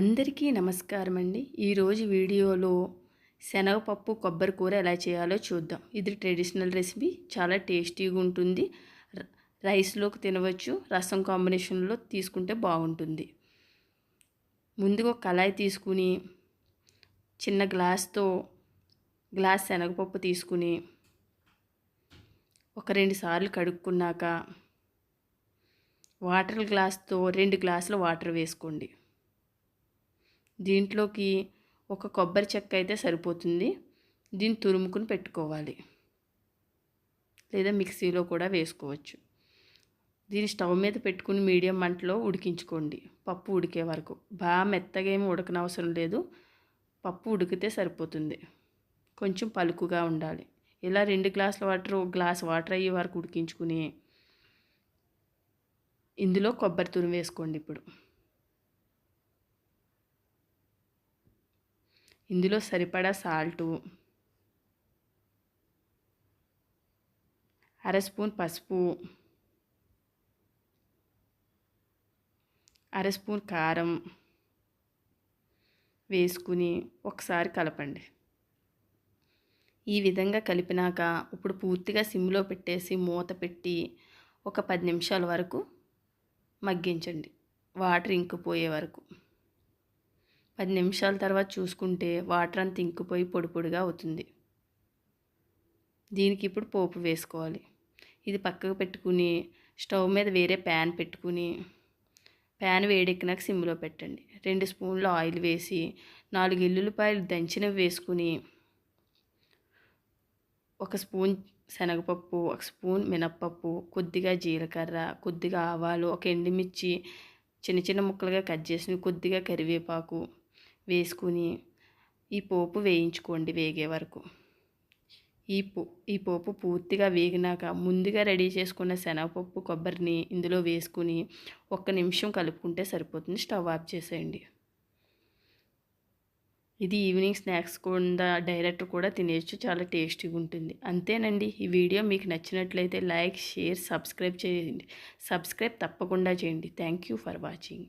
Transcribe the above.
అందరికీ నమస్కారం అండి ఈరోజు వీడియోలో శనగపప్పు కొబ్బరి కూర ఎలా చేయాలో చూద్దాం. ఇది ట్రెడిషనల్ రెసిపీ. చాలా టేస్టీగా ఉంటుంది. రైస్లోకి తినవచ్చు. రసం కాంబినేషన్లో తీసుకుంటే బాగుంటుంది. ముందుగా కళాయి తీసుకుని చిన్న గ్లాస్తో గ్లాస్ శనగపప్పు తీసుకుని ఒక రెండు సార్లు కడుక్కున్నాక వాటర్ గ్లాస్తో రెండు గ్లాసుల వాటర్ వేసుకోండి. దీంట్లోకి ఒక కొబ్బరి చెక్క అయితే సరిపోతుంది. దీన్ని తురుముకుని పెట్టుకోవాలి. లేదా మిక్సీలో కూడా వేసుకోవచ్చు. దీన్ని స్టవ్ మీద పెట్టుకుని మీడియం మంటలో ఉడికించుకోండి. పప్పు ఉడికే వరకు. బాగా మెత్తగా ఏమి ఉడకనవసరం లేదు. పప్పు ఉడికితే సరిపోతుంది. కొంచెం పలుకుగా ఉండాలి. ఇలా రెండు గ్లాసుల వాటర్ ఒక గ్లాస్ వాటర్ అయ్యే వరకు ఉడికించుకుని ఇందులో కొబ్బరి తురుము వేసుకోండి ఇప్పుడు. ఇందులో సరిపడా సాల్టు. అర స్పూన్ పసుపు. అర స్పూన్ కారం వేసుకుని ఒకసారి కలపండి. ఈ విధంగా కలిపినాక ఇప్పుడు పూర్తిగా సిమ్లో పెట్టేసి మూత పెట్టి ఒక పది నిమిషాల వరకు మగ్గించండి. వాటర్ ఇంకిపోయే వరకు. పది నిమిషాల తర్వాత చూసుకుంటే వాటర్ అంతా ఇంకిపోయి పొడి పొడిగా అవుతుంది. దీనికి ఇప్పుడు పోపు వేసుకోవాలి. ఇది పక్కకు పెట్టుకుని స్టవ్ మీద వేరే ప్యాన్ పెట్టుకుని ప్యాన్ వేడెక్కినాక సిమ్లో పెట్టండి. రెండు స్పూన్లు ఆయిల్ వేసి నాలుగు ఎల్లుల్లిపాయలు దంచినవి వేసుకుని ఒక స్పూన్ శనగపప్పు ఒక స్పూన్ మినప్పప్పు కొద్దిగా జీలకర్ర కొద్దిగా ఆవాలు ఒక ఎండుమిర్చి చిన్న చిన్న ముక్కలుగా కట్ చేసిన కొద్దిగా కరివేపాకు వేసుకుని ఈ పోపు వేయించుకోండి వేగే వరకు. ఈ పో ఈ పోపు పూర్తిగా వేగినాక ముందుగా రెడీ చేసుకున్న శనగపప్పు కొబ్బరిని ఇందులో వేసుకుని ఒక్క నిమిషం కలుపుకుంటే సరిపోతుంది. స్టవ్ ఆఫ్ చేసేయండి. ఇది ఈవినింగ్ స్నాక్స్ కూడా డైరెక్ట్ కూడా తినేయచ్చు. చాలా టేస్టీగా ఉంటుంది. అంతేనండి. ఈ వీడియో మీకు నచ్చినట్లయితే లైక్ షేర్ సబ్స్క్రైబ్ చేయండి. సబ్స్క్రైబ్ తప్పకుండా చేయండి. Thank you for watching.